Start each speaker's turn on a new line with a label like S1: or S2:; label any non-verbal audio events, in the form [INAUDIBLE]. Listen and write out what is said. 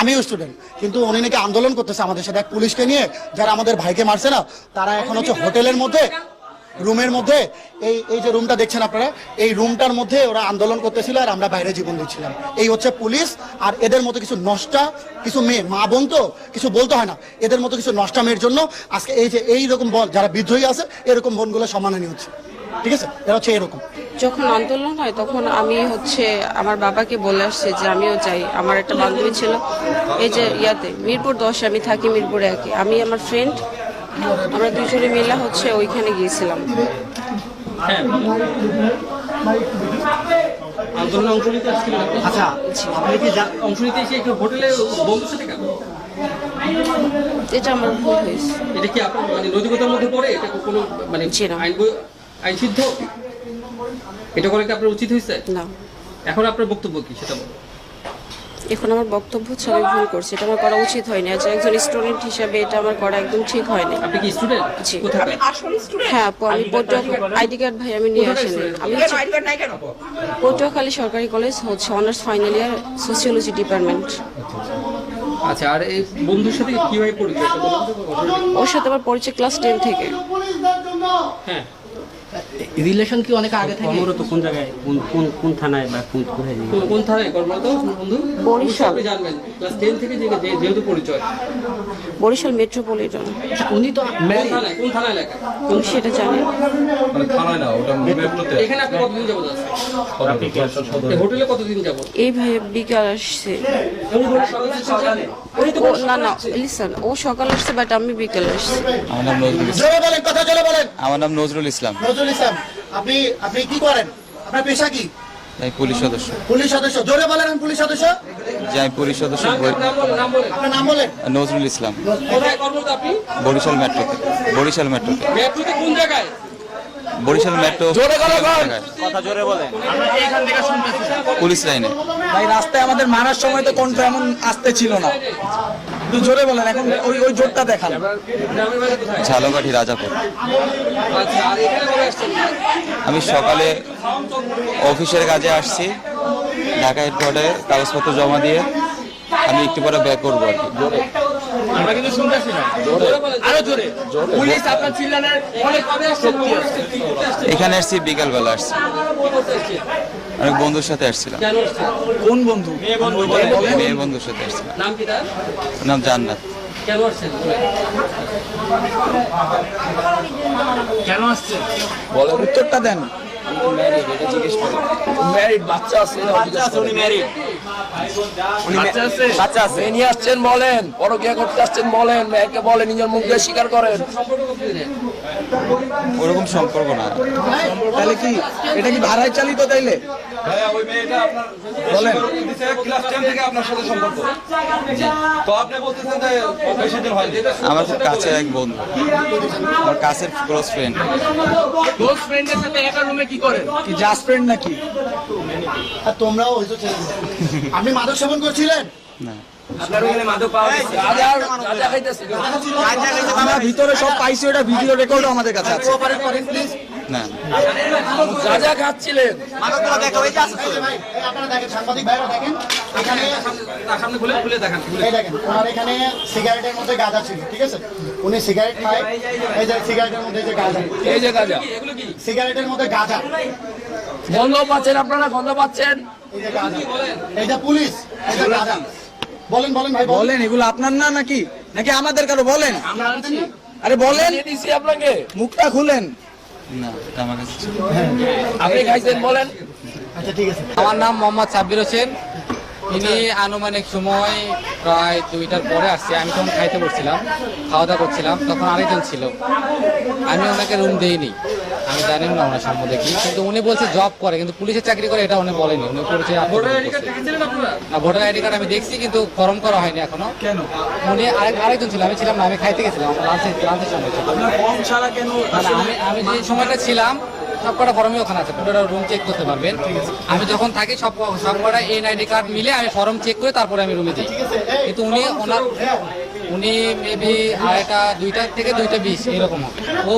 S1: আমিও স্টুডেন্ট কিন্তু উনি নাকি আন্দোলন করতেছে আমাদের সাথে। এক পুলিশকে নিয়ে যারা আমাদের ভাইকে মারছে না, তারা এখন হচ্ছে হোটেলের মধ্যে, রুমের মধ্যে, এই এই যে রুমটা দেখছেন আপনারা, এই রুমটার মধ্যে ওরা আন্দোলন করতেছিল আর আমরা বাইরে জীবন দিচ্ছিলাম। এই হচ্ছে পুলিশ, আর এদের মতো কিছু নষ্টা, কিছু মেয়ে, মা বোন তো কিছু বলতে হয় না, এদের মতো কিছু নষ্টা মেয়ের জন্য আজকে এই যে, এই রকম বল, যারা বিদ্রোহী আছে, এরকম বোনগুলো সম্মানহানি হচ্ছে। ঠিক আছে? এটা হচ্ছে এরকম।
S2: যখন আন্দোলন হয় তখন আমি হচ্ছে আমার বাবাকে বলে আসছে যে আমিও যাই। আমার একটা বান্ধবী ছিল এই যে ইয়াতে মিরপুর দশে আমি থাকি মিরপুরে একে আমি আমার ফ্রেন্ড আমরা দুজনে মিলে হচ্ছে ওইখানে গিয়েছিলাম।
S3: আন্দোলনে অংশ নিতে আসছিলেন
S1: আচ্ছা আপনি কি
S3: অংশ নিতে এসে একটু হোটেলে বন্ধুর সাথে কেন?
S2: এটা আমার ভুল হয়েছে।
S3: এটা কি আপনার মানে নৈতিকতার মধ্যে পড়ে? এটা কোনো মানে আইন আইন সিদ্ধ? এটা করে কি আপনার উচিত হয়েছে?
S2: না।
S3: এখন আপনার বক্তব্য কি সেটা বলুন।
S2: এখন আমার বক্তব্য হচ্ছে আমি ভুল করছি এটা আমার করা উচিত হয়নি। আজ একজন স্টুডেন্ট হিসাবে এটা আমার করা একদম ঠিক হয়নি।
S3: আপনি কি স্টুডেন্ট
S2: জি। হ্যাঁ আপু আমি পটুয়া আইডি কার্ড ভাই আমি নিয়ে আসিনি। আমি পটুয়াখালী সরকারি কলেজ হচ্ছে honours final year sociology department.
S3: আচ্ছা আর এই বন্ধুর সাথে কীভাবে পরিচয়।
S2: ওর সাথে আমার পরিচয় ক্লাস টেন থেকে।
S3: হ্যাঁ।
S4: রিলেশন কি অনেক আগে থেকে?
S5: কর্মরত কোন জায়গায়? কোন কোন কোন থানায় বা কোন কোথায়
S3: কোন- কোন থানায়? কর্মরত বন্ধু।
S2: বরিশাল।
S3: আপনি জানবেন। ক্লাস টেন থেকে যে যে- যেহেতু পরিচয়।
S2: বরিশাল মেট্রোপলিটন।
S4: আচ্ছা, উনি তো
S3: কোন। থানায়? কোন থানা এলাকায়
S2: আমি সেটা জানি
S6: মানে থানায় না ওটা মেট্রোতে।
S3: এখানে আপনি কতদিন যাবত আছেন? হোটেলে কতদিন যাবত?
S2: এই ভাই বিকাল আসছে। না না লিসন ও সকাল আসছে বাট আমি বিকাল আসছি।
S7: আমার নাম নজরুল ইসলাম।
S1: বলেন কথা জোরে বলেন।
S7: আমার নাম নজরুল ইসলাম।
S1: নজরুল ইসলাম আপনি আপনি কি করেন? আপনার পেশা কি?
S7: আমি পুলিশ সদস্য।
S1: পুলিশ সদস্য। জোরে বলেন আমি পুলিশ সদস্য।
S7: যে আমি পুলিশ সদস্য। বই-
S3: নাম বলেন নাম বলেন।
S1: আপনার নাম বলেন।
S7: নজরুল ইসলাম।
S3: কোথায় কর্মরত আপনি?
S7: বরিশাল মেট্রোতে। বরিশাল মেট্রোতে।
S3: মেট্রোতে কোন জায়গায়?
S7: বরিশাল মেট্রো
S6: কথা জোরে বলেন।
S7: পুলিশ লাইনে।
S4: ভাই রাস্তায় আমাদের মারার সময় তো কণ্ঠ এমন আসতে ছিল না। জোরে বলেন এখন ওই ওই জোরটা দেখান।
S7: ঝালকাঠি রাজাপুর। আমি সকালে অফিসের কাজে আসছি ঢাকা হেডকোয়ার্টারে কাগজপত্র জমা দিয়ে আমি একটু পরে ব্যাক করব আর কি।
S3: আমরা কিন্তু শুনতেছি না। আরও জোরে। পুলিশ আপনার চিল্লানের অনেক কবে আসছেন
S7: এখানে আসছি বিকালবেলা আসছি। অনেক বন্ধুর সাথে আসছিলাম।
S3: কোন
S4: বন্ধু?
S7: মেয়ে বন্ধুর সাথে আসছিলাম।
S3: নাম কি তার?
S7: নাম জান্নাত।
S3: কেন আসছেন
S4: কেন আসছে? বলেন উত্তরটা দেন। ম্যারিড বাচ্চা আছে বাচ্চা আছে উনি ম্যারিড বাচ্চা আছে? বাচ্চা আছে। নিয়ে আসছেন বলেন পরকিয়া করতে আসছেন বলেন মেয়েকে বলেন নিজের মুখ দিয়ে স্বীকার করেন।
S7: ওরকম সম্পর্ক না।
S4: তাহলে কি এটা কি ভাড়ায় চালিত তাইলে?
S6: ভাইয়া ওই বলেন। ক্লাস টেন থেকে আপনার সাথে সম্পর্ক। তো আপনি বলতেছেন যে বেশি দিন হয়নি।
S7: আমার খুব কাছের এক বন্ধু। আমার কাছের ক্লোজ ফ্রেন্ড
S4: ক্লোজ ফ্রেন্ডের সাথে একা রুমে কি করেন? কি জাস্ট ফ্রেন্ড নাকি?
S1: আর তোমরাও হয়তো। [LAUGHS] আপনি মাদক সেবন করছিলেন?
S7: না।
S4: আমরা ভিতরে সব পাইছি ওটা ভিডিও রেকর্ডও আমাদের কাছে আছে।
S1: প্লিজ
S7: না।
S4: যা যা খাচ্ছিলেন
S1: ভাই এই আপনারা দেখেন সাংবাদিক ভাইরা দেখেন। এখানে
S3: তার সামনে খুলে খুলে দেখান খুলে।
S1: এই দেখেন ওনার এখানে সিগারেটের মধ্যে গাঁজা ছিল ঠিক আছে? উনি সিগারেট খায়। এই যে সিগারেটের মধ্যে যে গাঁজা।
S4: এই যে গাজা।
S1: সিগারেটের মধ্যে গাঁজা।
S4: গন্ধ পাচ্ছেন আপনারা গন্ধ পাচ্ছেন?
S1: পুলিশ বলেন বলেন ভাই বলেন।
S4: এগুলো আপনার না নাকি? নাকি আমাদের কারও? বলেন। আরে বলেন। আপনাকে। মুখটা খুলেন। আপনি খাইছেন বলেন।
S1: আচ্ছা ঠিক আছে।
S8: আমার নাম মোহাম্মদ সাব্বির হোসেন। তিনি আনুমানিক সময় প্রায় দুইটার পরে আসছে। আমি তখন খাইতে বসছিলাম খাওয়া দাওয়া করছিলাম তখন আরেকজন ছিল। আমি ওনাকে রুম দেইনি। আমি জানি না ওনার সম্বন্ধে কি কিন্তু উনি বলছে জব করে কিন্তু পুলিশের চাকরি করে এটা উনি বলেনি। উনি পরিচয়
S3: ভোটার আইডি কার্ড
S8: না ভোটার আইডি কার্ড আমি দেখছি কিন্তু ফর্ম করা হয়নি এখনও। কেন? উনি আরেক আরেকজন ছিল আমি ছিলাম না আমি খাইতে গেছিলাম লাঞ্চের লাঞ্চের সময় ছিল
S4: আপনার ফর্ম ছাড়া কেন
S8: না, না, আমি আমি যে সময়টা ছিলাম সব কটা ফর্মই ওখানে আছে। পুরোটা রুম চেক করতে পারবেন। আমি যখন থাকি, সব সবকটা এন আইডি কার্ড মিলে আমি ফর্ম চেক করে তারপরে আমি রুমে যাই। কিন্তু উনি ওনার উনি মেবি আড়াইটা, দুইটা থেকে দুইটা বিশ, এরকম ও